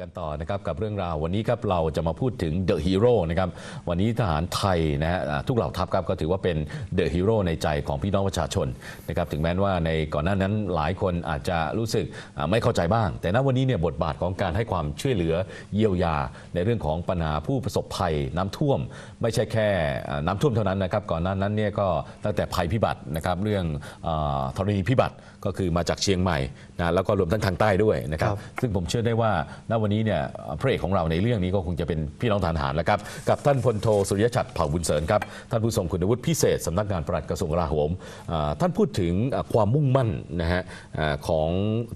กันต่อนะครับกับเรื่องราววันนี้ครับเราจะมาพูดถึงเดอะฮีโร่นะครับวันนี้ทหารไทยนะฮะทุกเหล่าทัพครับก็ถือว่าเป็นเดอะฮีโร่ในใจของพี่น้องประชาชนนะครับถึงแม้ว่าในก่อนหน้านั้นหลายคนอาจจะรู้สึกไม่เข้าใจบ้าง แต่ณวันนี้เนี่ยบทบาทของการให้ความช่วยเหลือเยียวยา ในเรื่องของปัญหาผู้ประสบภัยน้ำท่วม ไม่ใช่แค่น้ำท่วมเท่านั้นนะครับก่อนหน้านั้นเนี่ยก็ตั้งแต่ภัยพิบัตินะครับเรื่องธรณีพิบัติ ก็คือมาจากเชียงใหม่นะแล้วก็รวมทั้งทางใต้ด้วยนะครับครับ ซึ่งผมเชื่อได้ว่าณวันนี้เนี่ยพระเอกของเราในเรื่องนี้ก็คงจะเป็นพี่น้องทหารแล้วครับ กับท่านพลโทสุริยชัดเผ่าบุญเสริญครับ ท่านผู้ทรงคุณวุฒิพิเศษสำนักงานปลัดกระทรวงกลาโหมอ่าท่านพูดถึงอ่าความมุ่งมั่นนะฮะอ่าของ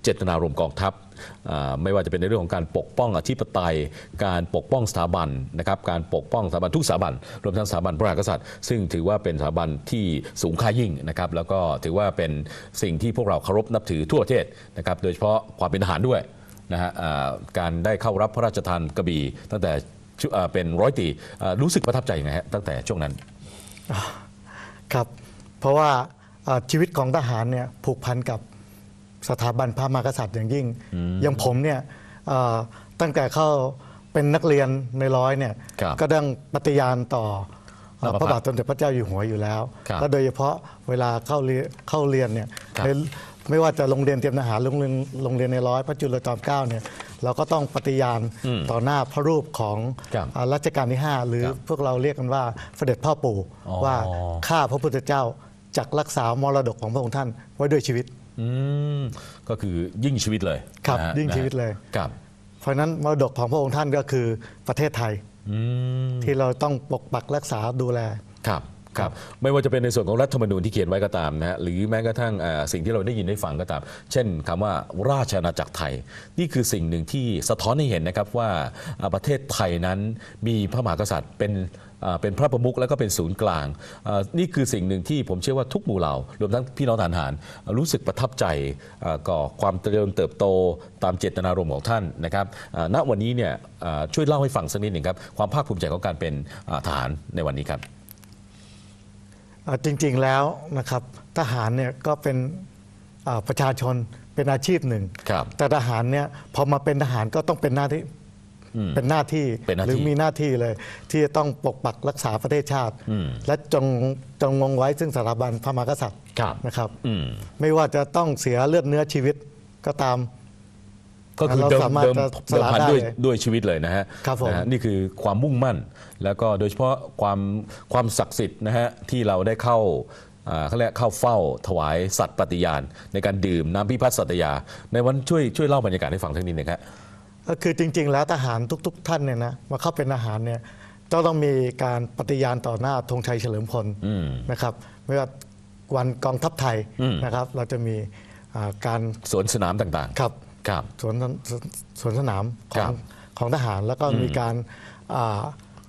เจตนารมณ์กองทัพอ่า ไม่ว่าจะเป็นในเรื่องของการปกป้องอธิปไตย การปกป้องสถาบันนะครับการปกป้องสถาบันทุกสถาบันรวมทั้งสถาบันพระมหากษัตริย์ ซึ่งถือว่าเป็นสถาบันที่สูงค่ายิ่งนะครับแล้วก็ถือว่าเป็นสิ่งที่พวกเราเคารพนับถือทั่วประเทศนะครับโดยเฉพาะความเป็นทหารด้วยนะฮะการได้เข้ารับพระราชทานกระบี่ตั้งแต่เป็นร้อยตีรู้สึกประทับใจยังไงฮะตั้งแต่ช่วงนั้นครับเพราะว่าชีวิตของทหารเนี่ยผูกพันกับ สถาบันพระมหากษัตริย์อย่างยิ่ง อย่างผมเนี่ยเอ่อตั้งแต่เข้าเป็นนักเรียนในร้อยเนี่ยครับก็ต้องปฏิญาณต่อเอ่อพพระระบาบาททสมเด็จพระเจ้าอยู่หัวอยู่แล้วครับและโดยเฉพาะเวลาเข้าเรียนเข้าเรียนเนี่ยครับในไม่ว่าจะโรงเรียนเตรียมทหารโรงเรียนโรงเรียนในร้อยพระจุลจอมเกล้าเนี่ยเราก็ต้องปฏิญาณต่อหน้าพระรูปของครับอ่ารัชกาลที่ 5 หรือครับพวกเราเรียกกันว่าเสด็จพ่อปู่อ๋อว่าข้าพระพุทธเจ้าจักรักษามรดกของพระองค์ท่านไว้ด้วยชีวิต อืมก็คือยิ่งชีวิตเลยครับนะฮะยิ่งชีวิตนะฮะเลย ครับเพราะฉะนั้นมรดกของพระองค์ท่านก็คือประเทศไทยอืมที่เราต้องปกปักรักษาดูแล ครับครับ ไม่ว่าจะเป็นในส่วนของรัฐธรรมนูญที่เขียนไว้ก็ตามนะฮะหรือแม้กระทั่งอ่าสิ่งที่เราได้ยินได้ฟังก็ตาม เช่นคำว่าราชอาณาจักรไทย นี่คือสิ่งหนึ่งที่สะท้อนให้เห็นนะครับว่าอ่าประเทศไทยนั้นมีพระมหากษัตริย์เป็นอ่า เป็นพระประมุขแล้วก็เป็นศูนย์กลางอ่านี่คือสิ่งหนึ่งที่ผมเชื่อว่าทุกหมู่เหล่ารวมทั้งพี่น้องทหารอ่ารู้สึกประทับใจอ่าก่อความเจริญเติบโตตามเจตนารมณ์ของท่านนะครับอ่าณวันนี้เนี่ยอ่าช่วยเล่าให้ฟังสักนิดหนึ่งครับความภาคภูมิใจของการเป็นอ่าทหารในวันนี้ครับอ่าจริงๆแล้วนะครับทหารเนี่ยก็เป็นอ่าประชาชนเป็นอาชีพหนึ่งครับแต่ทหารเนี่ยพอมาเป็นทหารก็ต้องเป็นหน้าที่ เป็นหน้าที่เป็นหน้าที่หรือมีหน้าที่เลย ที่จะต้องปกปักรักษาประเทศชาติ และจงจงงงไว้ซึ่งสถาบันพระมหากษัตริย์ครับนะครับอืมไม่ว่าจะต้องเสียเลือดเนื้อชีวิตก็ตามก็คือเราเดิมสามารถเดิมจะสเดิมละพันได้ด้วยเลยด้วยชีวิตเลยนะฮะครับผมนะฮะนี่คือความมุ่งมั่น แล้วก็โดยเฉพาะความความศักดิ์สิทธิ์นะฮะที่เราได้เข้าอ่าเขาเรียกเข้าเฝ้าถวายสัตย์ปฏิญาณ ในการดื่มน้ำพิพัฒน์สัตยา ในวันช่วยช่วยเล่าบรรยากาศให้ฟังทักนิดหนึ่งครับ ก็คือจริง ๆ แล้วทหารทุก ๆ ท่านเนี่ยนะมาเข้าเป็นทหารเนี่ยต้องต้องมีการปฏิญาณต่อหน้าธงชัยเฉลิมพลนะครับไม่ว่าวันกองทัพไทยนะครับเราจะมีอ่าการสวนสนามต่างๆขับครับสวนสวนสวนสนามขครัองบของทหารแล้วก็มีการอ่า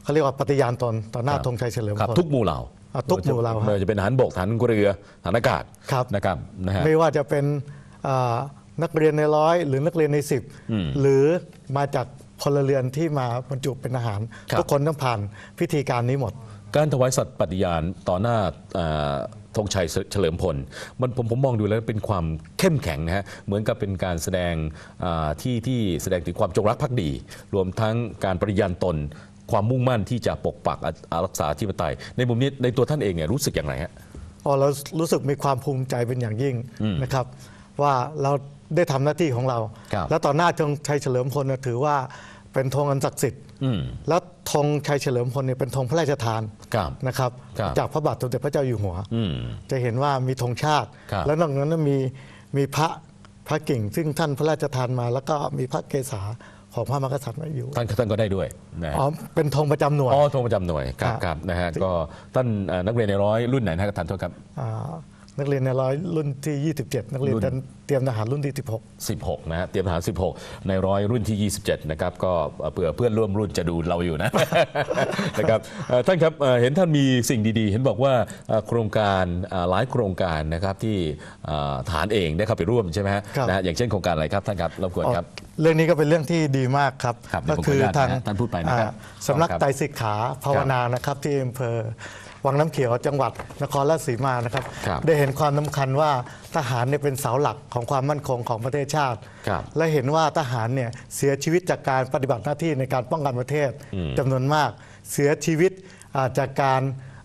เขาเรียกว่าปฏิญาณตนต่อหน้าครับธงชัยเฉลิมครับพลทุกหมู่เหล่าอะทุกหมู่เหล่าไม่ว่าจะเป็นทหารบกทหารเรือทหารอากาศครับนะครับนะฮะไม่ว่าจะเป็นอ่า นักเรียนในร้อยหรือนักเรียนในสิบหรือมาจากพลเรือนที่มาบรรจุเป็นทหารครับทุกคนต้องผ่านพิธีการนี้หมด การถวายสัตย์ปฏิญาณต่อหน้าอ่าธงชัยเฉลิมพลมันผมผมมองดูแล้วเป็นความเข้มแข็งนะฮะเหมือนกับเป็นการแสดงอ่าที่ที่แสดงถึงความจงรักภักดี รวมทั้งการปฏิญาณตน ความมุ่งมั่นที่จะปกปักอะอ่ารักษาธิปไตย ในมุมนี้ในตัวท่านเองเนี่ยรู้สึกอย่างไรฮะอ๋อเรารู้สึกมีความภูมิใจเป็นอย่างยิ่งนะครับ ว่าเรา ได้ทำหน้าที่ของเราครับแล้วต่อหน้าธงชัยเฉลิมพลเนี่ยถือว่าเป็นธงอันศักดิ์สิทธิ์อืมแล้วธงชัยเฉลิมพลเนี่ยเป็นธงพระราชทานครับนะครับครับ จากพระบาทสมเด็จพระเจ้าอยู่หัวอืมจะเห็นว่ามีธงชาติครับแล้วนอกจากนั้นมีมีพระพระกิ่ง ซึ่งท่านพระราชทานมา แล้วก็มีพระเกศาของพระมหากษัตริย์มาอยู่ ท่านท่านก็ได้ด้วยนะฮะอ๋อเป็นธงประจำหน่วยอ๋อธงประจำหน่วยครับครับครับนะฮะก็ท่านเอ่อนักเรียนในร้อยรุ่นไหนนะฮะท่านโทษครับา นักเรียนในร้อยรุ่นที่ 27 นักเรียนรุ่นเตรียมทหารรุ่นที่ 16 16 นะฮะเตรียมทหาร 16 ในร้อยรุ่นที่ 27 นะครับ ก็เผื่อเพื่อนร่วมรุ่นจะดูเราอยู่นะ นะครับเอ่อท่านครับเอ่อเห็นท่านมีสิ่งดีๆ เห็นบอกว่าเอ่อโครงการเอ่อหลายโครงการนะครับที่เอ่อฐานเองได้เข้าไปร่วมใช่ไหมฮะครับนะฮะอย่างเช่นโครงการอะไรครับท่านครับรบกวนครับ เรื่องนี้ก็เป็นเรื่องที่ดีมากครับครับเดี๋ก็ยวผมคือขออนุญาตทางนะฮะท่านพูดไปนะครับอ่าสำนักครับไตรสิกขาภาวนานะครับที่อำเภอ วังน้ำเขียวจังหวัดนครราชสีมานะครับครับได้เห็นความสำคัญว่าทหารเนี่ยเป็นเสาหลักของความมั่นคงของประเทศชาติครับและเห็นว่าทหารเนี่ยเสียชีวิตจากการปฏิบัติหน้าที่ในการป้องกันประเทศจำนวนมาก เสียชีวิตอ่าจากการ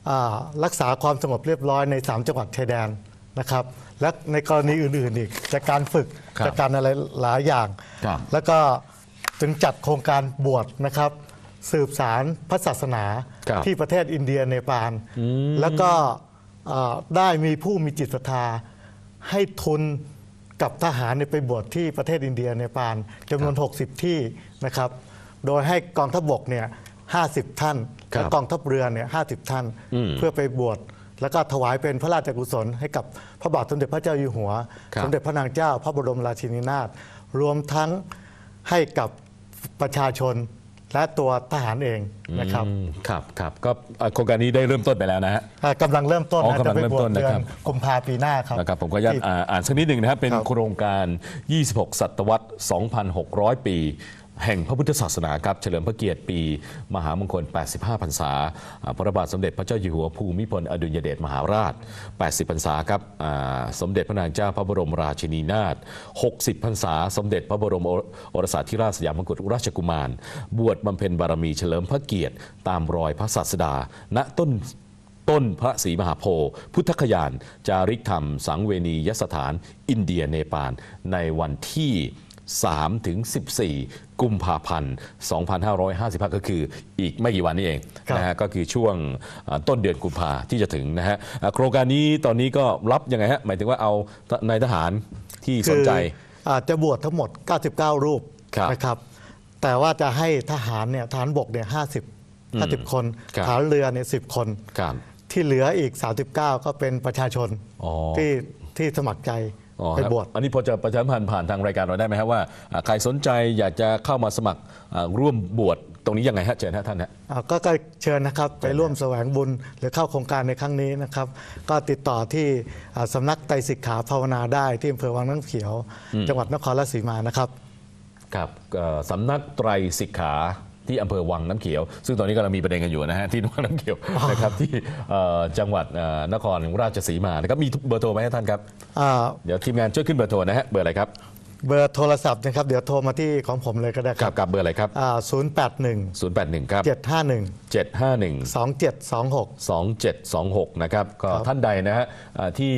อ่ารักษาความสงบเรียบร้อยใน 3 จังหวัดชายแดนนะครับและในกรณีอื่นๆอีกจากการฝึกครับจากการอะไรหลายอย่างครับแล้วก็จึงจัดโครงการบวชนะครับ สืบสารพระศาสนาครับที่ประเทศอินเดียเนปาลแล้วก็เอ่อได้มีผู้มีจิตศรัทธาให้ทุนกับทหารเนี่ยไปบวชที่ประเทศอินเดียเนปาลจำนวน 60 ที่นะครับ โดยให้กองทัพบกเนี่ย50 ท่านครับและกองทัพเรือเนี่ย50 ท่าน อืม เพื่อไปบวชแล้วก็ถวายเป็นพระราชกุศลให้กับพระบาทสมเด็จพระเจ้าอยู่หัว ครับ สมเด็จพระนางเจ้าพระบรมราชินีนาถรวมทั้งให้กับประชาชน และตัวทหารเองนะครับอืมครับครับก็เอ่อโครงการนี้ได้เริ่มต้นไปแล้วนะฮะอ่ากำลังเริ่มต้นอ๋อนะกำลัจะงไปเริ่มบวต้ชนนะเดือครันบกุมภาปีหน้าครับนะครับผมก็ญาตที่อ่าอ่านสักนิดหนึ่งนะครับเป็นครับโครงการ 26 ศตวรรษ 2,600 ปี แห่งพระพุทธศาสนาครับเฉลิมพระเกียรติปี มหามงคล 85 พรรษา พระบาทสมเด็จพระเจ้าอยู่หัวภูมิพลอดุลยเดชมหาราช 80 พรรษาครับสมเด็จพระนางเจ้าพระบรมราชินีนาถ 60 พรรษา สมเด็จพระบรมโอรสาธิราชสยามกุฎราชกุมาร บวชบำเพ็ญบารมีเฉลิมพระเกียรติ ตามรอยพระศาสดา ณต้นต้นพระศรีมหาโพธิ์พุทธคยาน จาริกธรรม สังเวนียสถาน อินเดียเนปาลในวันที่ 3 ถึง 14 กุมภาพันธ์ 2555 ก็คืออีกไม่กี่วันนี้เองครับนะฮะก็คือช่วงเอ่อต้นเดือนกุมภาที่จะถึงนะฮะอ่าโครงการนี้ตอนนี้ก็รับยังไงฮะหมายถึงว่าเอานายทหารที่สนใจคืออาจจะบวชทั้งหมด 99 รูปครับนะครับ แต่ว่าจะให้ทหารเนี่ยทหารบกเนี่ย50 50 คนครับทหารเรือเนี่ย10 คนครับที่เหลืออีก 39 ก็เป็นประชาชนอ๋อที่ที่สมัครใจอ๋อ ไปครับบวชอันนี้พอจะประชาสัมพันธ์ผ่านทางรายการเราได้ไหมครับว่าอ่าใครสนใจอยากจะเข้ามาสมัครอ่าร่วมบวชตรงนี้ยังไงฮะเชิญฮะท่านฮะอ่าก็ก็เชิญนะครับไปร่วมแสวงบุญหรือเข้าโครงการในครั้งนี้นะครับ ก็ติดต่อที่อ่าสำนักไตรสิกขาภาวนาได้ที่อำเภอวังน้ำเขียว จังหวัดนครราชสีมานะครับครับเอ่อสำนักไตรสิกขา ที่อำเภอวังน้ำเขียว ซึ่งตอนนี้กำลังมีประเด็นกันอยู่นะฮะที่วังน้ำเขียวนะครับที่เอ่อจังหวัดเอ่อนครราชสีมานะครับมีเบอร์โทรไหมฮะท่านครับ อ่าเดี๋ยวทีมงานช่วยขึ้นเบอร์โทรนะฮะเบอร์อะไรครับเบอร์โทรศัพท์นะครับ เดี๋ยวโทรมาที่ของผมเลยก็ได้คครัรับบกับเบอร์อะไรครับศูนย์แปดหนึ่ง081ครับเจ็ดห้าหนึ่ง751สองเจ็ดสองหก2726 นะครับก็ครับท่านใดนะฮะอ่าที่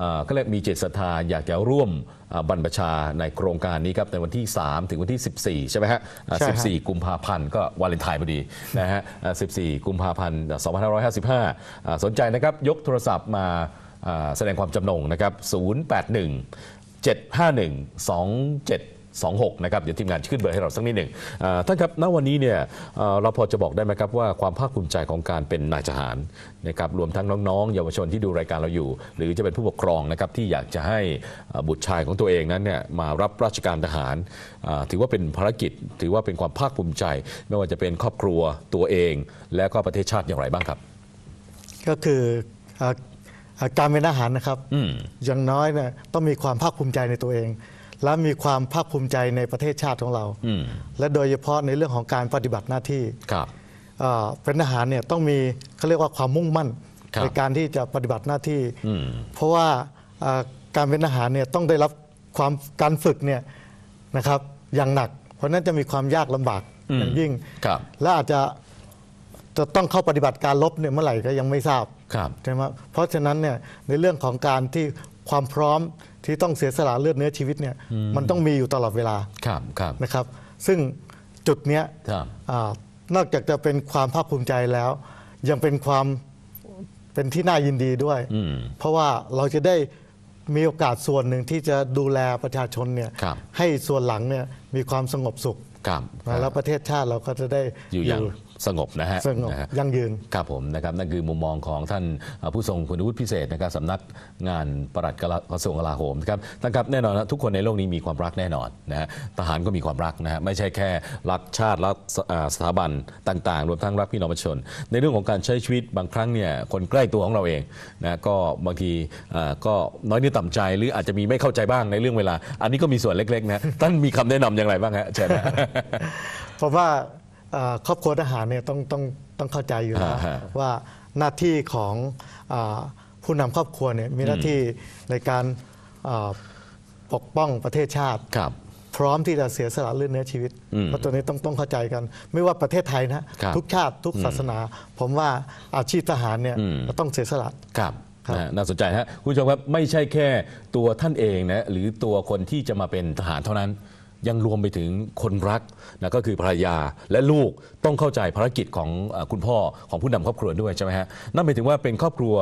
อ่าก็เรียกมีจิตศรัทธาอยากจะร่วมอ่า บรรพชาในโครงการนี้ครับในวันที่ 3 ถึงวันที่ 14 ใช่ไหมฮะอ่าใช่ฮะ 14 กุมภาพันธ์ก็วาเลนไทน์พอดีนะฮะอ่า14 กุมภาพันธ์ 2555อ่าสนใจนะครับยกโทรศัพท์มาอ่าแสดงความจำนงนะครับ 081 751 2726นะครับเดี๋ยวทีมงานขึ้นเบอร์ให้เราสักนิดหนึ่งอ่าท่านครับณวันนี้เนี่ยเอ่อเราพอจะบอกได้ไหมครับว่าความภาคภูมิใจของการเป็นนายทหารนะครับรวมทั้งน้องๆ เยาวชนที่ดูรายการเราอยู่ หรือจะเป็นผู้ปกครองนะครับที่อยากจะให้เอ่อบุตรชายของตัวเองนั้นเนี่ยมารับราชการทหารอ่าถือว่าเป็นภารกิจ ถือว่าเป็นความภาคภูมิใจ ไม่ว่าจะเป็นครอบครัวตัวเอง และก็ประเทศชาติอย่างไรบ้างครับ ก็คืออ่าอ่าการเป็นทหารนะครับอืมอย่างน้อยเนี่ยต้องมีความภาคภูมิใจในตัวเอง และมีความภาคภูมิใจในประเทศชาติของเราอืมและโดยเฉพาะในเรื่องของการปฏิบัติหน้าที่ครับเอ่อเป็นทหารเนี่ยต้องมีเขาเรียกว่าความมุ่งมั่นครับในการที่จะปฏิบัติหน้าที่อืมเพราะว่าเอ่อการเป็นทหารเนี่ยต้องได้รับความการฝึกเนี่ยนะครับอย่างหนัก เพราะฉะนั้นจะมีความยากลำบากอืมอย่างยิ่งครับและอาจจะจะต้องเข้าปฏิบัติการลบเนี่ยเมื่อไหร่ก็ยังไม่ทราบครับใช่ไหมเพราะฉะนั้นเนี่ยในเรื่องของการที่ ความพร้อมที่ต้องเสียสละเลือดเนื้อชีวิตเนี่ยมันต้องมีอยู่ตลอดเวลาครับครับนะครับ ซึ่งจุดเนี้ยครับอานอกจากจะเป็นความภาคภูมิใจแล้ว ยังเป็นความเป็นที่น่ายินดีด้วยอืมเพราะว่าเราจะได้มีโอกาสส่วนหนึ่งที่จะดูแลประชาชนเนี่ยครับให้ส่วนหลังเนี่ยมีความสงบสุขครับนะแล้วประเทศชาติเราก็จะได้อยู่อย่าง สงบนะฮะสงบนะฮะยั่งยืน ครับผมนะครับนั่นคือมุมมองของท่านเอ่อผู้ทรงคุณวุฒิพิเศษนะครับสำนักงานปลัดกระทรวงกลาโหมนะครับท่านครับแน่นอนนะทุกคนในโลกนี้มีความรักแน่นอนนะฮะทหารก็มีความรักนะฮะไม่ใช่แค่รักชาติรักสอ่าสถาบันต่าง ๆ รวมทั้งรักพี่น้องประชาชน ในเรื่องของการใช้ชีวิตบางครั้งเนี่ยคนใกล้ตัวของเราเองนะก็บางทีเอ่อก็น้อยเนื้อต่ำใจหรืออาจจะมีไม่เข้าใจบ้างในเรื่องเวลา อันนี้ก็มีส่วนเล็กๆนะท่านมีคำแนะนำอย่างไรบ้างฮะเชิญนะเพราะว่าเอ่อ ครอบครัวทหารเนี่ยต้องต้องต้องเข้าใจอยู่แล้วอ่าฮะว่าหน้าที่ของอาผู้นำครอบครัวเนี่ยมีหน้าที่ในการอ่าปกป้องประเทศชาติครับพร้อมที่จะเสียสละเลือดเนื้อชีวิตอืมเพราะตัวนี้ต้องต้องเข้าใจกัน ไม่ว่าประเทศไทยนะครับทุกชาติทุกศาสนา ผมว่าอาชีพทหารเนี่ยอืมต้องเสียสละครับครับนะฮะน่าสนใจฮะคุณผู้ชมครับไม่ใช่แค่ตัวท่านเองนะหรือตัวคนที่จะมาเป็นทหารเท่านั้น ยังรวมไปถึงคนรักนะก็คือภรรยาและลูกต้องเข้าใจภารกิจของคุณพ่อของผู้นำครอบครัวด้วยใช่ไหมฮะนั่นหมายถึงว่าเป็นครอบครัว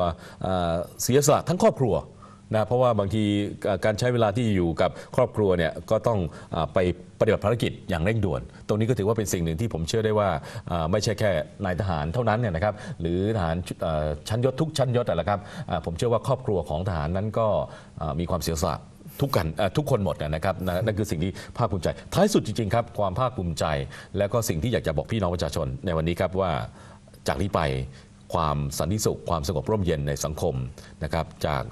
เสียสละทั้งครอบครัวนะเพราะว่าบางทีการใช้เวลาที่อยู่กับครอบครัวเนี่ยก็ต้องอไปปฏิบัติภารกิจอย่างเร่งด่วน ตรงนี้ก็ถือว่าเป็นสิ่งหนึ่งที่ผมเชื่อได้ว่าไม่ใช่แค่นายทหารเท่านั้นเนี่ยนะครับหรือทหารชั้นยศทุกชั้นยศแต่ละครับผมเชื่อว่าครอบครัวของทหารนั้นก็มีความเสียสละ ทุกกันเอ่อทุกคนหมดนะครับนะนั่นคือสิ่งที่ภาคภูมิใจ ท้ายสุดจริงๆครับความภาคภูมิใจ และก็สิ่งที่อยากจะบอกพี่น้องประชาชนในวันนี้ครับว่าจากนี้ไปความสันติสุขความสงบร่มเย็นในสังคมนะครับจาก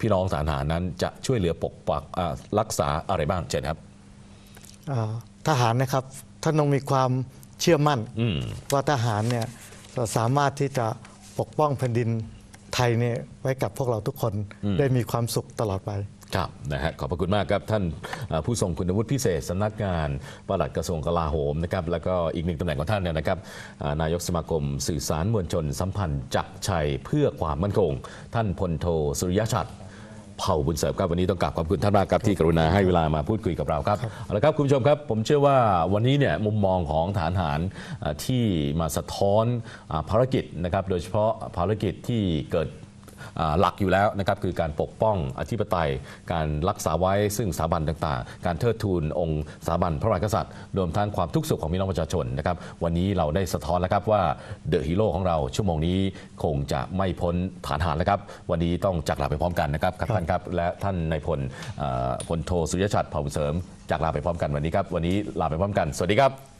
พี่น้องทหารนั้นจะช่วยเหลือปกปักอ่ารักษาอะไรบ้างเช่นครับ อ่าทหารนะครับท่านต้องมีความเชื่อมั่นอืม ว่าทหารเนี่ยสามารถที่จะปกป้องแผ่นดินไทยเนี่ยไว้กับพวกเราทุกคนได้มีความสุขตลอดไป ครับนะฮะขอบพระคุณมากครับท่านเอ่อผู้ทรงคุณวุฒิพิเศษสำนักงานปลัดกระทรวงกลาโหมนะครับแล้วก็อีกหนึ่งตำแหน่งของท่านเนี่ยนะครับอ่านายกสมาคมสื่อสารมวลชน สัมพันธ์จักรชัยเพื่อความมั่นคง ท่านพลโทสุริยชัดเผ่าบุญเสริมครับวันนี้ต้องกราบขอบคุณท่านมากครับที่กรุณาให้เวลามาพูดคุยกับเราครับเอาละครับคุณผู้ชมครับ ผมเชื่อว่าวันนี้เนี่ยมุมมองของฐานทหารเอ่อที่มาสะท้อนอาภารกิจนะครับโดยเฉพาะภารกิจที่เกิดอ่า หลักอยู่แล้วนะครับคือการปกป้องอธิปไตย การรักษาไว้ซึ่งสถาบันต่างๆ การเทิดทูนองค์สถาบันพระมหากษัตริย์รวมทั้งความทุกข์สุขของพี่น้องประชาชนนะครับวันนี้เราได้สะท้อนแล้วครับว่าเดอะฮีโร่ของเราชั่วโมงนี้คงจะไม่พ้นฐานหารแล้วครับ วันนี้ต้องจากลาไปพร้อมกันนะครับท่านครับและท่านนายพลพลโทสุริยชัดเผ่าบุญเสริมจากลาไปพร้อมกันวันนี้ครับวันนี้ลาไปพร้อมกัน สวัสดีครับ